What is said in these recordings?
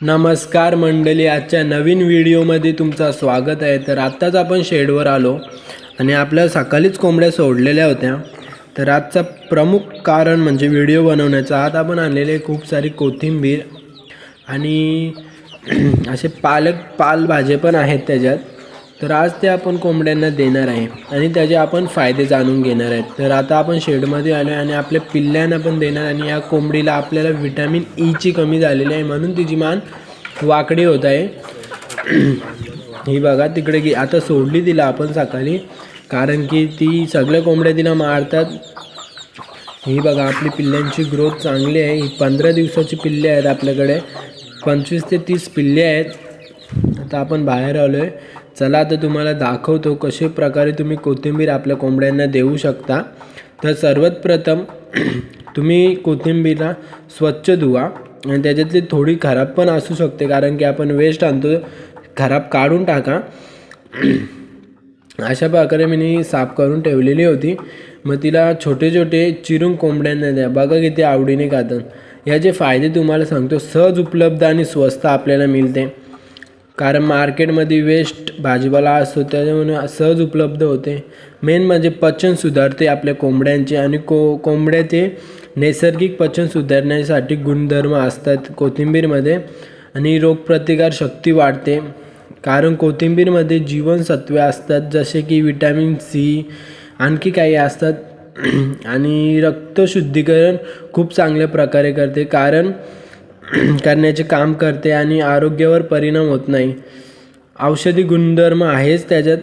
नमस्कार मंडळी आजच्या नवीन व्हिडिओमध्ये तुमचं स्वागत आहे. तर आत्ताच आपण शेडवर आलो आणि आपल्या सकाळीच कोंबड्या सोडलेल्या होत्या. तर आजचा प्रमुख कारण म्हणजे व्हिडिओ बनवण्याचं. आत आपण आणलेले खूप सारी कोथिंबीर आणि असे पालक पालभाजे पण आहेत त्याच्यात. तर आज ते आपण कोंबड्यांना देणार आहे आणि त्याचे आपण फायदे जाणून घेणार आहेत. तर आता आपण शेडमध्ये आलो आहे आणि आपल्या पिल्ल्यांना पण देणार आणि या कोंबडीला आपल्याला विटॅमिन ईची e कमी झालेली आहे म्हणून तिची मान वाकडी होत आहे. ही बघा तिकडे की आता सोडली तिला आपण सकाळी कारण की ती सगळ्या कोंबड्या तिला मारतात. ही बघा आपली पिल्ल्यांची ग्रोथ चांगली आहे. ही पंधरा दिवसाची पिल्ले आहेत आपल्याकडे. पंचवीस ते तीस पिल्ले आहेत. आता आपण बाहेर आलो आहे चला आता तुम्हाला दाखवतो कशा प्रकारे तुम्ही कोथिंबीर आपल्या कोंबड्यांना देऊ शकता. तर सर्वात प्रथम तुम्ही कोथिंबीरला स्वच्छ धुवा. आणि त्याच्यातली थोडी खराब पण असू शकते कारण की आपण वेस्ट आणतो खराब काढून टाका. अशा प्रकारे मी साफ करून ठेवलेली होती. मग तिला छोटे छोटे चिरून कोंबड्यांना द्या. बघा किती आवडीने खातात. याचे फायदे तुम्हाला सांगतो. सहज उपलब्ध आणि स्वस्त आपल्याला मिळते. कारण मार्केटमध्ये वेस्ट भाजीपाला असतो त्याच्यामुळे सहज उपलब्ध होते. मेन म्हणजे पचन सुधारते आपल्या कोंबड्यांचे आणि को कोंबड्याचे नैसर्गिक पचन सुधारण्यासाठी गुणधर्म असतात कोथिंबीरमध्ये आणि रोगप्रतिकार शक्ती वाढते. कारण कोथिंबीरमध्ये जीवनसत्वे असतात जसे की विटॅमिन सी आणखी काही असतात. आणि रक्तशुद्धीकरण खूप चांगल्या प्रकारे करते. कारण करण्याचे काम करते आणि आरोग्यावर परिणाम होत नाही. औषधी गुणधर्म आहेच त्याच्यात.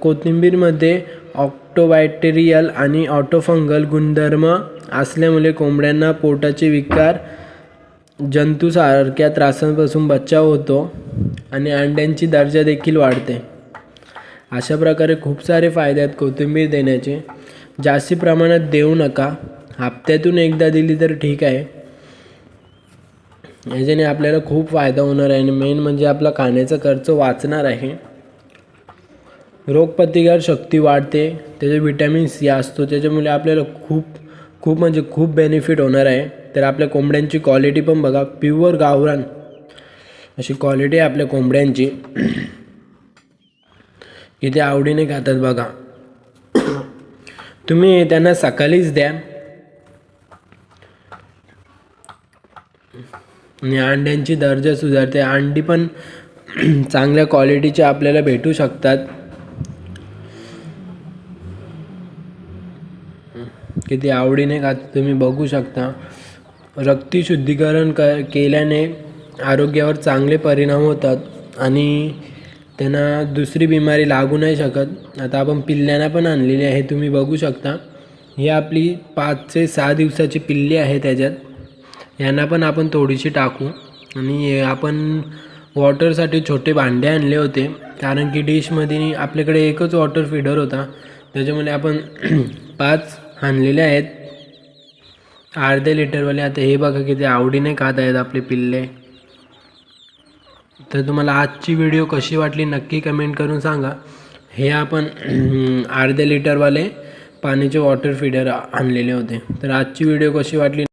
कोथिंबीरमध्ये ऑक्टोबॅक्टेरियल आणि ऑटोफंगल गुणधर्म असल्यामुळे कोंबड्यांना पोटाचे विकार जंतूसारख्या त्रासांपासून बचाव होतो आणि अंड्यांची दर्जा देखील वाढते. अशा प्रकारे खूप सारे फायदे आहेत कोथिंबीर देण्याचे. जास्ती प्रमाणात देऊ नका. हप्त्यातून एकदा दिली तर ठीक आहे. याच्याने आपल्याला खूप फायदा होणार आहे आणि मेन म्हणजे आपला खाण्याचा खर्च वाचणार आहे. रोगप्रतिकार शक्ती वाढते त्याचे विटॅमिन सी असतो त्याच्यामुळे आपल्याला खूप खूप म्हणजे खूप बेनिफिट होणार आहे. तर आपल्या कोंबड्यांची क्वालिटी पण बघा प्युअर गावरान. अशी क्वालिटी आहे आपल्या कोंबड्यांची. की ते आवडीने खातात बघा. तुम्ही त्यांना सकाळीच द्या. आणि अंड्यांची दर्जा सुधारते. अंडी पण चांगल्या क्वालिटीचे आपल्याला भेटू शकतात. किती आवडीने खात तुम्ही बघू शकता. रक्ती शुद्धीकरण क केल्याने आरोग्यावर चांगले परिणाम होतात आणि त्यांना दुसरी बिमारी लागू नाही शकत. आता आपण पिल्ल्यांना पण आणलेली आहे तुम्ही बघू शकता. ही आपली पाच ते सहा दिवसाची पिल्ली आहे त्याच्यात. यांना पण आपण थोडीशी टाकू. आणि आपण वॉटरसाठी छोटे भांडे आणले होते. कारण की डिशमध्ये आपल्याकडे एकच वॉटर फिडर होता. त्याच्यामुळे आपण पाच आणलेले आहेत. अर्धे लिटरवाले. आता हे बघा किती आवडीने खात आहेत आपले पिल्ले. तर तुम्हाला आजची व्हिडिओ कशी वाटली नक्की कमेंट करून सांगा. हे आपण अर्धे लिटरवाले पाण्याचे वॉटर फिडर आणलेले होते. तर आजची व्हिडिओ कशी वाटली